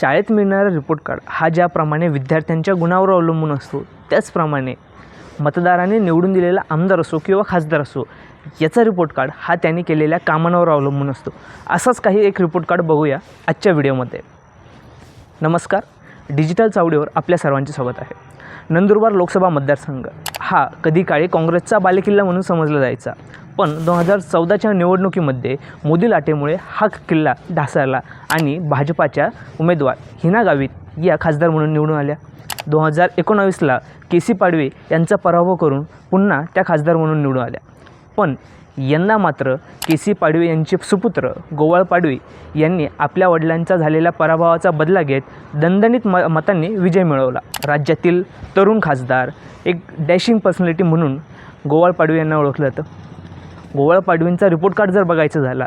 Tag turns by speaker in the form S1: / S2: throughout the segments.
S1: शाळेत मिळणारा report card हा ज्याप्रमाणे विद्यार्थ्यांच्या गुणावर अवलंबून असतो त्याचप्रमाणे मतदाराने निवडून दिलेला आमदार असो किंवा खासदार असो याचा रिपोर्ट कार्ड हा त्यांनी केलेल्या कामांवर अवलंबून असतो. असाच काही एक रिपोर्ट कार्ड बघूया आजच्या व्हिडिओमध्ये नमस्कार. डिजिटल चावडीवर आपल्या सर्वांचे स्वागत आहे. नंदुरबार लोकसभा मतदारसंघ. हा कधी काळी काँग्रेसचा बालेकिल्ला म्हणून समजला जायचा. पण दोन हजार चौदाच्या निवडणुकीमध्ये मोदी लाटेमुळे हा किल्ला ढासळला आणि भाजपाच्या उमेदवार हिना गावित या खासदार म्हणून निवडून आल्या. दोन हजार एकोणावीसला के सी पाडवे यांचा पराभव करून पुन्हा त्या खासदार म्हणून निवडून आल्या. पण यंदा मात्र के सी पाडवे यांचे सुपुत्र गोवाळ पाडवी यांनी आपल्या वडिलांचा झालेल्या पराभवाचा बदला घेत दणदणीत म मतांनी विजय मिळवला. राज्यातील तरुण खासदार एक डॅशिंग पर्सनॅलिटी म्हणून गोवाळ पाडवी यांना ओळखलं जातं. गोवाळ पाडवींचा रिपोर्ट कार्ड जर बघायचं झाला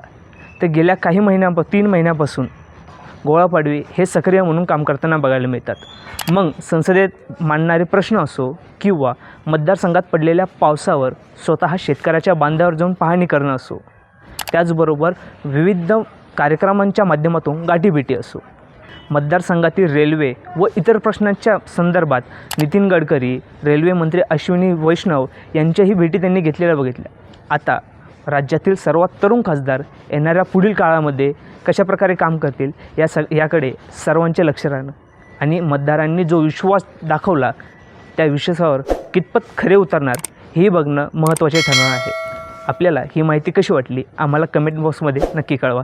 S1: तर गेल्या काही महिन्याप तीन महिन्यापासून गोळा पाडवी हे सक्रिय म्हणून काम करताना बघायला मिळतात. मग संसदेत मांडणारे प्रश्न असो किंवा मतदारसंघात पडलेल्या पावसावर स्वतः शेतकऱ्याच्या बांधावर जाऊन पाहणी करणं असो त्याचबरोबर विविध कार्यक्रमांच्या माध्यमातून गाठीभेटी असो. मतदारसंघातील रेल्वे व इतर प्रश्नांच्या संदर्भात नितीन गडकरी रेल्वे मंत्री अश्विनी वैष्णव यांच्याही भेटी त्यांनी घेतलेल्या बघितल्या. आता राज्यातील सर्वात तरुण खासदार येणाऱ्या पुढील काळामध्ये कशाप्रकारे काम करतील या स याकडे सर्वांचे लक्ष राहणं. आणि मतदारांनी जो विश्वास दाखवला त्या विश्वासावर कितपत खरे उतरणार हे बघणं महत्त्वाचे ठरणार आहे. आपल्याला ही माहिती कशी वाटली आम्हाला कमेंट बॉक्समध्ये नक्की कळवा.